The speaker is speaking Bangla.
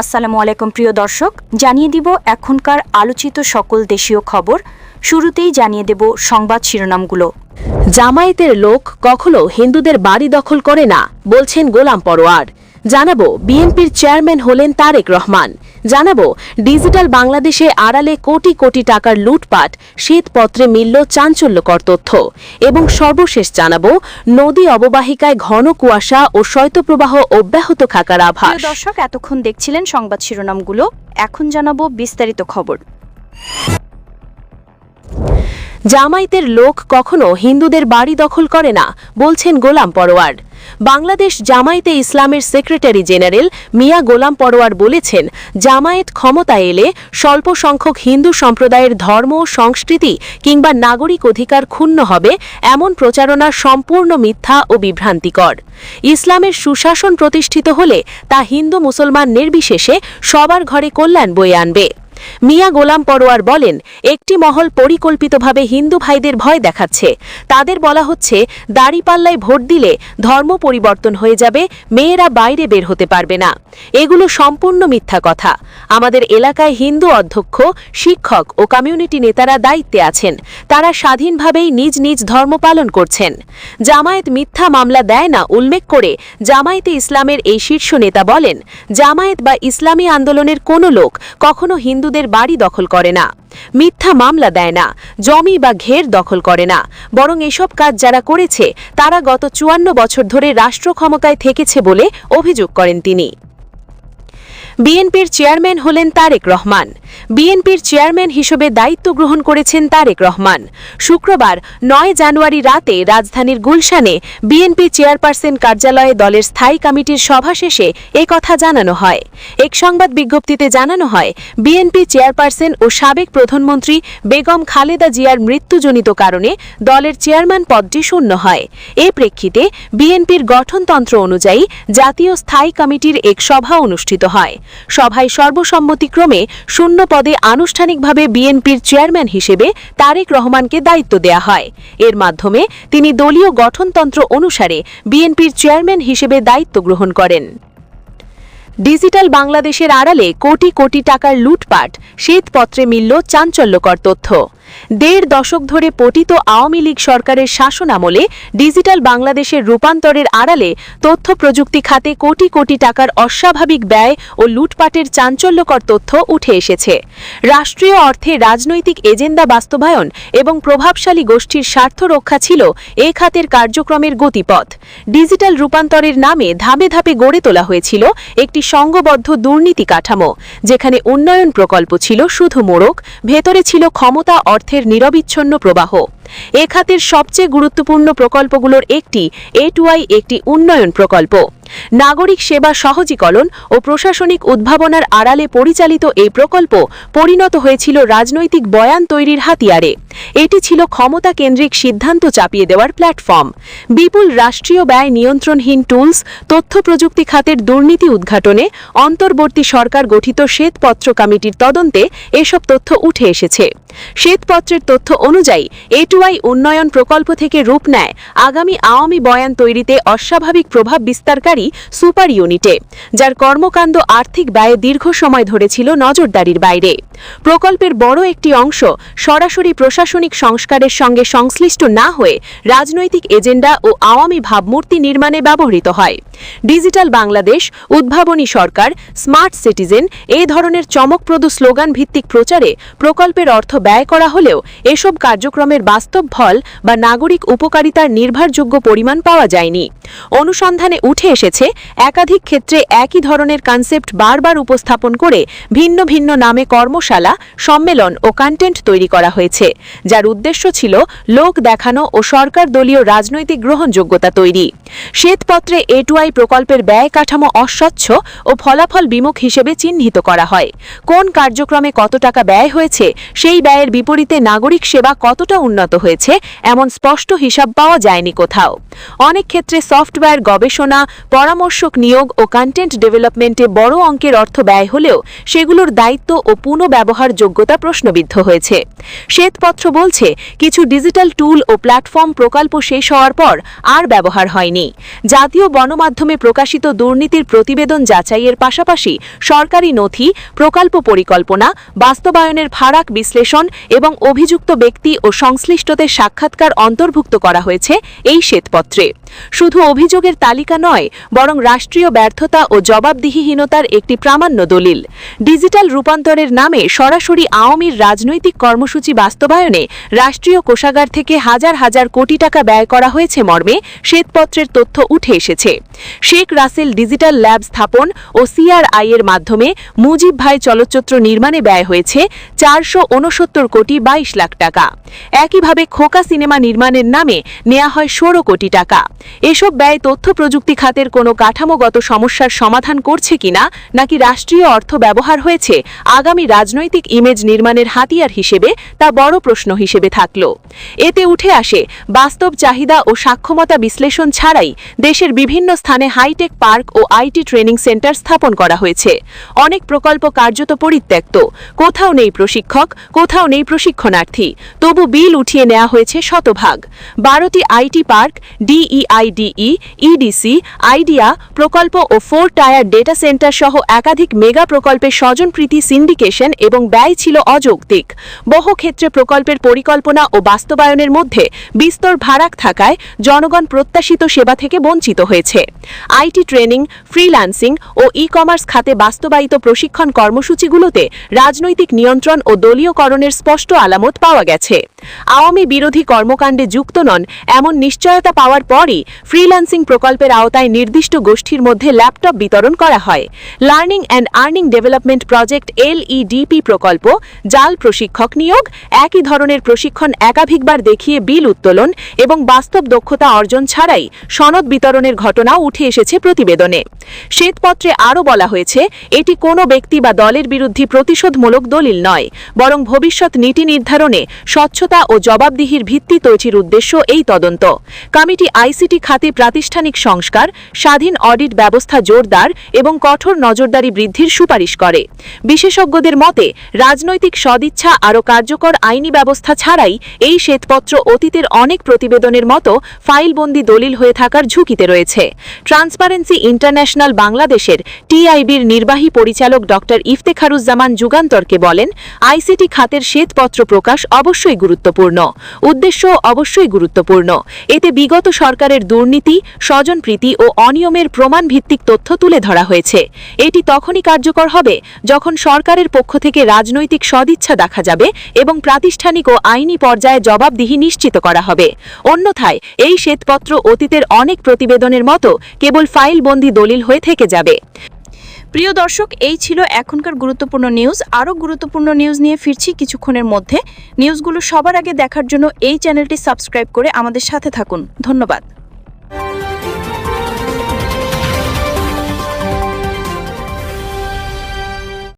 আসসালামু আলাইকুম, প্রিয় দর্শক। জানিয়ে দিব এখনকার আলোচিত সকল দেশীয় খবর। শুরুতেই জানিয়ে দেব সংবাদ শিরোনামগুলো। জামায়াতের লোক কখনো হিন্দুদের বাড়ি দখল করে না, বলছেন গোলাম পরোয়ার। জানাব বিএনপির চেয়ারম্যান হলেন তারেক রহমান। জানাব ডিজিটাল বাংলাদেশে আড়ালে কোটি কোটি টাকার লুটপাট শ্বেতপত্রে মিলল চাঞ্চল্যকর তথ্য। এবং সর্বশেষ জানাব নদী অববাহিকায় ঘন কুয়াশা ও শৈত্যপ্রবাহ অব্যাহত থাকার আভাস। দর্শক এতক্ষণ দেখছিলেন সংবাদ শিরোনামগুলো। এখন জানাব বিস্তারিত খবর। জামায়াতের লোক কখনো হিন্দুদের বাড়ি দখল করে না বলছেন গোলাম পরোয়ার। বাংলাদেশ জামায়াতে ইসলামের সেক্রেটারি জেনারেল মিয়া গোলাম পরোয়ার বলেছেন, জামায়াত ক্ষমতায় এলে স্বল্প সংখ্যক হিন্দু সম্প্রদায়ের ধর্ম, সংস্কৃতি কিংবা নাগরিক অধিকার ক্ষুণ্ণ হবে এমন প্রচারণা সম্পূর্ণ মিথ্যা ও বিভ্রান্তিকর। ইসলামের সুশাসন প্রতিষ্ঠিত হলে তা হিন্দু মুসলমান নির্বিশেষে সবার ঘরে কল্যাণ বয়ে আনবে। মিয়া গোলাম পরোয়ার বলেন, একটি মহল পরিকল্পিতভাবে হিন্দু ভাইদের ভয় দেখাচ্ছে। তাদের বলা হচ্ছে, দাড়িপাল্লায় ভোট দিলে ধর্ম পরিবর্তন হয়ে যাবে, মেয়েরা বাইরে বের হতে পারবে না। এগুলো সম্পূর্ণ মিথ্যা কথা। আমাদের এলাকায় হিন্দু অধ্যক্ষ, শিক্ষক ও কমিউনিটি নেতারা দায়িত্বে আছেন। তারা স্বাধীনভাবেই নিজ নিজ ধর্ম পালন করছেন। জামায়াত মিথ্যা মামলা দেয় না উল্লেখ করে জামায়াতে ইসলামের এই শীর্ষ নেতা বলেন, জামায়াত বা ইসলামী আন্দোলনের কোনো লোক কখনো হিন্দুদের বাড়ি দখল করে না। মিথ্যা মামলা দেয় না, জমি বা ঘের দখল করে না। বরং এসব কাজ যারা করেছে, তারা গত চুয়ান্ন বছর ধরে রাষ্ট্র ক্ষমতায় থেকেছে বলে অভিযোগ করেন তিনি। বিএনপির চেয়ারম্যান হলেন তারেক রহমান। বিএনপির চেয়ারম্যান হিসেবে দায়িত্ব গ্রহণ করেছেন তারেক রহমান। শুক্রবার নয় জানুয়ারি রাতে রাজধানীর গুলশানে বিএনপি চেয়ারপারসন কার্যালয়ে দলের স্থায়ী কমিটির সভা শেষে কথা জানানো হয়। এক সংবাদ বিজ্ঞপ্তিতে জানানো হয়, বিএনপি চেয়ারপারসন ও সাবেক প্রধানমন্ত্রী বেগম খালেদা জিয়ার মৃত্যুজনিত কারণে দলের চেয়ারম্যান পদটি শূন্য হয়। এ প্রেক্ষিতে বিএনপির গঠনতন্ত্র অনুযায়ী জাতীয় স্থায়ী কমিটির এক সভা অনুষ্ঠিত হয়। সভায় সর্বসম্মতিক্রমে শূন্য পদে আনুষ্ঠানিকভাবে বিএনপির চেয়ারম্যান হিসেবে তারেক রহমানকে দায়িত্ব দেয়া হয়। এর মাধ্যমে তিনি দলীয় গঠনতন্ত্র অনুসারে বিএনপির চেয়ারম্যান হিসেবে দায়িত্ব গ্রহণ করেন। ডিজিটাল বাংলাদেশের আড়ালে কোটি কোটি টাকার লুটপাট, শ্বেতপত্রে মিলল চাঞ্চল্যকর তথ্য। দেড় দশক ধরে পতিত আওয়ামী লীগ সরকারের শাসন আমলে ডিজিটাল বাংলাদেশের রূপান্তরের আড়ালে তথ্য প্রযুক্তি খাতে কোটি কোটি টাকার অস্বাভাবিক ব্যয় ও লুটপাটের চাঞ্চল্যকর তথ্য উঠে এসেছে। রাষ্ট্রীয় অর্থে রাজনৈতিক এজেন্ডা বাস্তবায়ন এবং প্রভাবশালী গোষ্ঠীর স্বার্থ রক্ষা ছিল এ খাতের কার্যক্রমের গতিপথ। ডিজিটাল রূপান্তরের নামে ধাপে ধাপে গড়ে তোলা হয়েছিল একটি সংঘবদ্ধ দুর্নীতি কাঠামো, যেখানে উন্নয়ন প্রকল্প ছিল শুধু মোড়ক, ভেতরে ছিল ক্ষমতা অর্থের নিরবিচ্ছন্ন প্রবাহ। এ খাতের সবচেয়ে গুরুত্বপূর্ণ প্রকল্পগুলোর একটি এ টুআই একটি উন্নয়ন প্রকল্প। নাগরিক সেবা সহজীকরণ ও প্রশাসনিক উদ্ভাবনার আড়ালে পরিচালিত এই প্রকল্প পরিণত হয়েছিল রাজনৈতিক বয়ান তৈরির হাতিয়ারে। এটি ছিল ক্ষমতা কেন্দ্রিক সিদ্ধান্ত চাপিয়ে দেওয়ার প্ল্যাটফর্ম। বিপুল রাষ্ট্রীয় ব্যয় নিয়ন্ত্রণহীন টুলস, তথ্য প্রযুক্তি খাতের দুর্নীতি উদ্ঘাটনে অন্তর্বর্তী সরকার গঠিত শ্বেতপত্র কমিটির তদন্তে এসব তথ্য উঠে এসেছে। শ্বেতপত্রের তথ্য অনুযায়ী এটুআই উন্নয়ন প্রকল্প থেকে রূপ নেয় আগামী আওয়ামী বয়ান তৈরিতে অস্বাভাবিক প্রভাব বিস্তারকারী সুপার ইউনিটে, যার কর্মকাণ্ড আর্থিক ব্যয়ে দীর্ঘ সময় ধরে ছিল নজরদারির বাইরে। প্রকল্পের বড় একটি অংশ সরাসরি প্রশাসনিক সংস্কারের সঙ্গে সংশ্লিষ্ট না হয়ে রাজনৈতিক এজেন্ডা ও আওয়ামী ভাবমূর্তি নির্মাণে ব্যবহৃত হয়। ডিজিটাল বাংলাদেশ, উদ্ভাবনী সরকার, স্মার্ট সিটিজেন এ ধরনের চমকপ্রদ স্লোগান ভিত্তিক প্রচারে প্রকল্পের অর্থ ব্যয় করা হলেও এসব কার্যক্রমের বাস্তব ফল বা নাগরিক উপকারিতার নির্ভরযোগ্য পরিমাণ পাওয়া যায়নি। অনুসন্ধানে উঠে এসেছে, একাধিক ক্ষেত্রে একই ধরনের কনসেপ্ট বারবার উপস্থাপন করে ভিন্ন ভিন্ন নামে কর্মশালা, সম্মেলন ও কন্টেন্ট তৈরি করা হয়েছে। যার উদ্দেশ্য ছিল লোক দেখানো ও সরকার দলীয় রাজনৈতিক গ্রহণযোগ্যতা তৈরি। শ্বেতপত্রে এটুআই প্রকল্পের ব্যয় কাঠামো অস্বচ্ছ ও ফলাফল বিমুখ হিসেবে চিহ্নিত করা হয়। কোন কার্যক্রমে কত টাকা ব্যয় হয়েছে, সেই ব্যয়ের বিপরীতে নাগরিক সেবা কতটা উন্নত হয়েছে, এমন স্পষ্ট হিসাব পাওয়া যায়নি কোথাও। অনেক ক্ষেত্রে সফটওয়্যার গবেষণা, পরামর্শক নিয়োগ ও কন্টেন্ট ডেভেলপমেন্টে বড় অঙ্কের অর্থ ব্যয় হলেও সেগুলোর দায়িত্ব ও পুনঃব্যবহার যোগ্যতা প্রশ্নবিদ্ধ হয়েছে। শ্বেতপত্র বলছে, কিছু ডিজিটাল টুল ও প্ল্যাটফর্ম প্রকল্প শেষ হওয়ার পর আর ব্যবহার হয়নি। জাতীয় গণমাধ্যমে প্রকাশিত দুর্নীতির প্রতিবেদন যাচাইয়ের পাশাপাশি সরকারি নথি, প্রকল্প পরিকল্পনা, বাস্তবায়নের ফারাক বিশ্লেষণ এবং অভিযুক্ত ব্যক্তি ও সংশ্লিষ্টদের সাক্ষাৎকার অন্তর্ভুক্ত করা হয়েছে এই শ্বেতপত্রে। শুধু অভিযোগের তালিকা নয়, বরং রাষ্ট্রীয় ব্যর্থতা ও জবাবদিহিহীনতার একটি প্রামাণ্য দলিল। ডিজিটাল রূপান্তরের নামে সরাসরি আওয়ামীর রাজনৈতিক কর্মসূচি বাস্তবায়নে রাষ্ট্রীয় কোষাগার থেকে হাজার হাজার কোটি টাকা ব্যয় করা হয়েছে মর্মে শ্বেতপত্রের তথ্য উঠে এসেছে। শেখ রাসেল ডিজিটাল ল্যাব স্থাপন ও সিআরআই এর মাধ্যমে মুজিব ভাই চলচ্চিত্র নির্মাণে ব্যয় হয়েছে চারশো উনসত্তর কোটি বাইশ লাখ টাকা। একইভাবে খোকা সিনেমা নির্মাণের নামে নেওয়া হয় ষোলো কোটি টাকা। এসব ব্যয় তথ্য প্রযুক্তি খাতের কোনো কাঠামোগত সমস্যার সমাধান করছে কিনা, নাকি রাষ্ট্রীয় অর্থ ব্যবহার হয়েছে, আগামী রাজনৈতিক ইমেজ নির্মাণের হাতিয়ার হিসেবে তা বড় প্রশ্ন হিসেবে থাকল। এতে উঠে আসে, বাস্তব চাহিদা ও সাক্ষমতা বিশ্লেষণ ছাড়াই দেশের বিভিন্ন স্থানে হাইটেক পার্ক ও আইটি ট্রেনিং সেন্টার স্থাপন করা হয়েছে। অনেক প্রকল্প কার্যত পরিত্যক্ত, কোথাও নেই প্রশিক্ষক, কোথাও নেই প্রশিক্ষণার্থী, তবু বিল উঠিয়ে নেওয়া হয়েছে শতভাগ। বারোটি আইটি পার্ক ডিইআইডিই ইডিসি আইডিয়া প্রকল্প ও ফোর টায়ার ডেটা সেন্টার সহ একাধিক মেগা প্রকল্পের স্বজনপ্রীতি সিন্ডিকেশন এবং ব্যয় ছিল অযৌক্তিক। বহু ক্ষেত্রে প্রকল্পের পরিকল্পনা ও বাস্তবায়নের মধ্যে বিস্তর ভারাক থাকায় জনগণ প্রত্যাশিত সেবা থেকে বঞ্চিত হয়েছে। আইটি ট্রেনিং, ফ্রিল্যান্সিং ও ই কমার্স খাতে বাস্তবায়িত প্রশিক্ষণ কর্মসূচিগুলোতে রাজনৈতিক নিয়ন্ত্রণ ও দলীয়করণের স্পষ্ট আলামত পাওয়া গেছে। আওয়ামী বিরোধী কর্মকাণ্ডে যুক্ত নন এমন নিশ্চয়তা পাওয়ার পরই ফ্রিল্যান্সিং প্রকল্পের আওতায় নির্দিষ্ট গোষ্ঠীর মধ্যে ল্যাপটপ বিতরণ করা হয়। Learning and earning development project LEDP প্রকল্প, জাল প্রশিক্ষক নিয়োগ, একই ধরনের প্রশিক্ষণ একাধিকবার দেখিয়ে বিল উত্তোলন এবং বাস্তব দক্ষতা অর্জন ছাড়াই সনদ বিতরণের ঘটনা উঠে এসেছে প্রতিবেদনে। শ্বেতপত্রে আরও বলা হয়েছে, এটি কোনো ব্যক্তি বা দলের বিরুদ্ধে প্রতিশোধমূলক দলিল নয়, বরং ভবিষ্যৎ নীতি নির্ধারণে স্বচ্ছতা ও জবাবদিহির ভিত্তি তৈরির উদ্দেশ্য এই তদন্ত। কমিটি আইসিটি খাতে প্রাতিষ্ঠানিক সংস্কার, স্বাধীন অডিট ব্যবস্থা জোরদার এবং কঠোর নজরদারি বৃদ্ধির সুপারিশ করে। বিশেষজ্ঞদের মতে, রাজনৈতিক সদিচ্ছা আরও কার্যকর আইনি ব্যবস্থা ছাড়াই এই শ্বেতপত্র অতীতের অনেক প্রতিবেদনের মতো ফাইলবন্দি দলিল হয়ে থাকার ঝুঁকিতে রয়েছে। ট্রান্সপারেন্সি ইন্টারন্যাশনাল বাংলাদেশের টিআইবির নির্বাহী পরিচালক ডক্টর ইফতেখারুজ্জামান যুগান্তরকে বলেন, আইসিটি খাতের শ্বেতপত্র প্রকাশ অবশ্যই গুরুত্বপূর্ণ। উদ্দেশ্য অবশ্যই গুরুত্বপূর্ণ। এতে বিগত সরকারের দুর্নীতি, স্বজনপ্রীতি ও অনিয়মের প্রমাণ ভিত্তিক তথ্য তুলে ধরা হয়েছে। এটি তখনই কার্যকর হবে যখন সরকারের পক্ষ থেকে রাজনৈতিক সদিচ্ছা দেখা যাবে এবং প্রাতিষ্ঠানিক ও আইনি পর্যায়ে জবাবদিহি নিশ্চিত করা হবে। অন্যথায়, এই শ্বেতপত্র অতীতের অনেক প্রতিবেদনের মতো কেবল ফাইলবন্দি দলিল হয়ে থেকে যাবে। প্রিয় দর্শক, এই ছিল এখনকার গুরুত্বপূর্ণ নিউজ। আরও গুরুত্বপূর্ণ নিউজ নিয়ে ফিরছি কিছুক্ষণের মধ্যে। নিউজগুলো সবার আগে দেখার জন্য এই চ্যানেলটি সাবস্ক্রাইব করে আমাদের সাথে থাকুন। ধন্যবাদ।